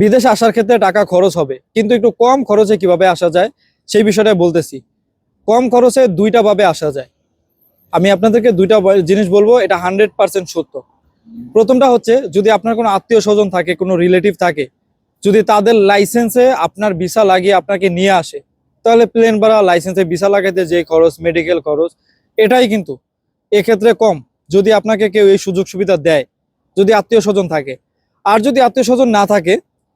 বিদেশে আসার ক্ষেত্রে টাকা খরচ হবে। কিন্তু একটু কম খরচে কীভাবে আসা যায়, সেই বিষয়টা বলতেছি। কম খরচে দুইটা ভাবে আসা যায়। আমি আপনাদেরকে দুইটা জিনিস বলব, এটা হান্ড্রেড পার্সেন্ট সত্য। প্রথমটা হচ্ছে, যদি আপনার কোনো আত্মীয় স্বজন থাকে, কোনো রিলেটিভ থাকে, যদি তাদের লাইসেন্সে আপনার ভিসা লাগিয়ে আপনাকে নিয়ে আসে, তাহলে প্লেন ভাড়া, লাইসেন্সে ভিসা লাগাইতে যে খরচ, মেডিকেল খরচ, এটাই কিন্তু। এক্ষেত্রে কম, যদি আপনাকে কেউ এই সুযোগ সুবিধা দেয়, যদি আত্মীয় স্বজন থাকে। আর যদি আত্মীয় স্বজন না থাকে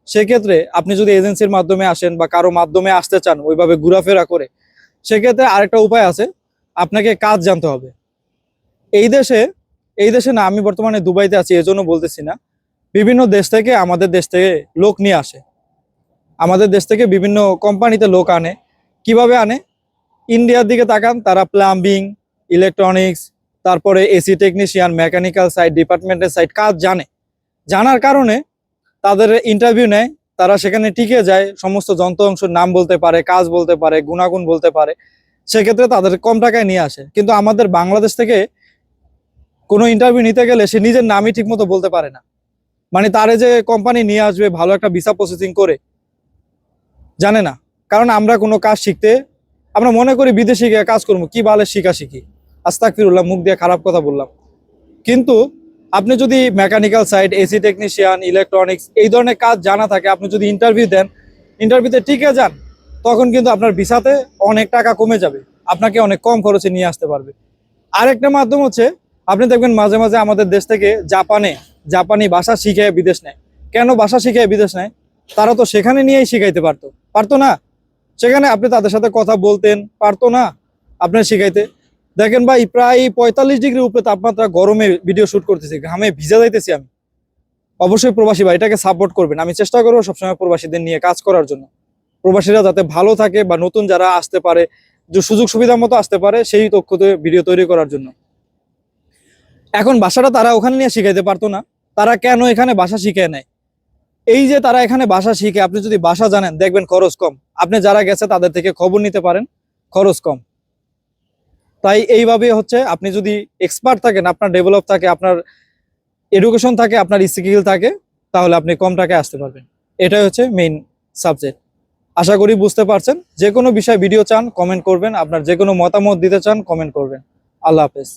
সেক্ষেত্রে আপনি যদি এজেন্সির মাধ্যমে আসেন বা কারও মাধ্যমে আসতে চান, ওইভাবে ঘোরাফেরা করে, সেক্ষেত্রে আরেকটা উপায় আছে, আপনাকে কাজ জানতে হবে। এই দেশে এই দেশে না, আমি বর্তমানে দুবাইতে আছি, এজন্য বলতেছি না। বিভিন্ন দেশ থেকে আমাদের দেশ থেকে লোক নিয়ে আসে। আমাদের দেশ থেকে বিভিন্ন কোম্পানিতে লোক আনে। কীভাবে আনে? ইন্ডিয়ার দিকে তাকান, তারা প্লাম্বিং ইলেকট্রনিক্স তারপরে এসি টেকনিশিয়ান মেকানিক্যাল সাইড ডিপার্টমেন্টের সাইড কাজ জানে। জানার কারণে তাদের ইন্টারভিউ নেয়, তারা সেখানে টিকে যায়, সমস্ত যন্ত্র অংশের নাম বলতে পারে, কাজ বলতে পারে, গুণাগুণ বলতে পারে, সেক্ষেত্রে তাদের কম টাকায় নিয়ে আসে। কিন্তু আমাদের বাংলাদেশ থেকে কোনো ইন্টারভিউ নিতে গেলে সে নিজের নামই ঠিকমতো বলতে পারে না। মানে তারে যে কোম্পানি নিয়ে আসবে, ভালো একটা ভিসা প্রসেসিং করে, জানে না। কারণ আমরা কোনো কাজ শিখতে, আমরা মনে করি বিদেশে গিয়ে কাজ করব, কি বালে শিখা শিখি আস্তাক ফিরুল্লাহ মুখ দিয়ে খারাপ কথা বললাম। কিন্তু আপনি যদি mechanical side AC technician electronics এই ধরনের কাজ জানা থাকে, আপনি যদি ইন্টারভিউ দেন ইন্টারভিউতে টিকে যান, তখন কিন্তু আপনার ভিসাতে অনেক টাকা কমে যাবে। আপনাকে অনেক কম খরচে নিয়ে আসতে পারবে। আরেকটা মাধ্যম হচ্ছে, আপনি দেখবেন মাঝে মাঝে আমাদের দেশ থেকে জাপানে, জাপানি ভাষা শিখে বিদেশ নেয়। কেন ভাষা শিখে বিদেশ নেয়? তারা তো সেখানে নিয়েই শিখাইতে পারতো। পারতো না। সেখানে আপনি তাদের সাথে কথা বলতেন, পারতো না। আপনার শিখাইতে। দেখেন ভাই, প্রায় পঁয়তাল্লিশ ডিগ্রি উপরে তাপমাত্রা গরমে ভিডিও শুট করতেছি, ঘামে ভিজা যাইতেছি আমি। অবশ্যই প্রবাসী ভাই, এটাকে সাপোর্ট করবেন। আমি চেষ্টা করব সবসময় প্রবাসীদের নিয়ে কাজ করার জন্য। প্রবাসীরা যাতে ভালো থাকে বা নতুন যারা আসতে পারে, যে সুযোগ সুবিধা মতো আসতে পারে, সেই তথ্য ভিডিও তৈরি করার জন্য। এখন বাসাটা তারা ওখানে নিয়ে শিখাইতে পারতো না। তারা কেন এখানে বাসা শিখে নেয় এই যে তারা এখানে বাসা শিখে, আপনি যদি বাসা জানেন, দেখবেন খরচ কম। আপনি যারা গেছে, তাদের থেকে খবর নিতে পারেন, খরচ কম। তাই এইভাবে হচ্ছে আপনি যদি এক্সপার্ট থাকেন, আপনার ডেভেলপ থাকে, আপনার এডুকেশন থাকে, আপনার স্কিল থাকে, তাহলে আপনি কম টাকায় আসতে পারবেন। এটাই হচ্ছে মেইন সাবজেক্ট আশা করি বুঝতে পারছেন। যে কোনো বিষয়ে ভিডিও চান কমেন্ট করবেন। আপনার যে কোনো মতামত দিতে চান কমেন্ট করবেন। আল্লাহ হাফেজ।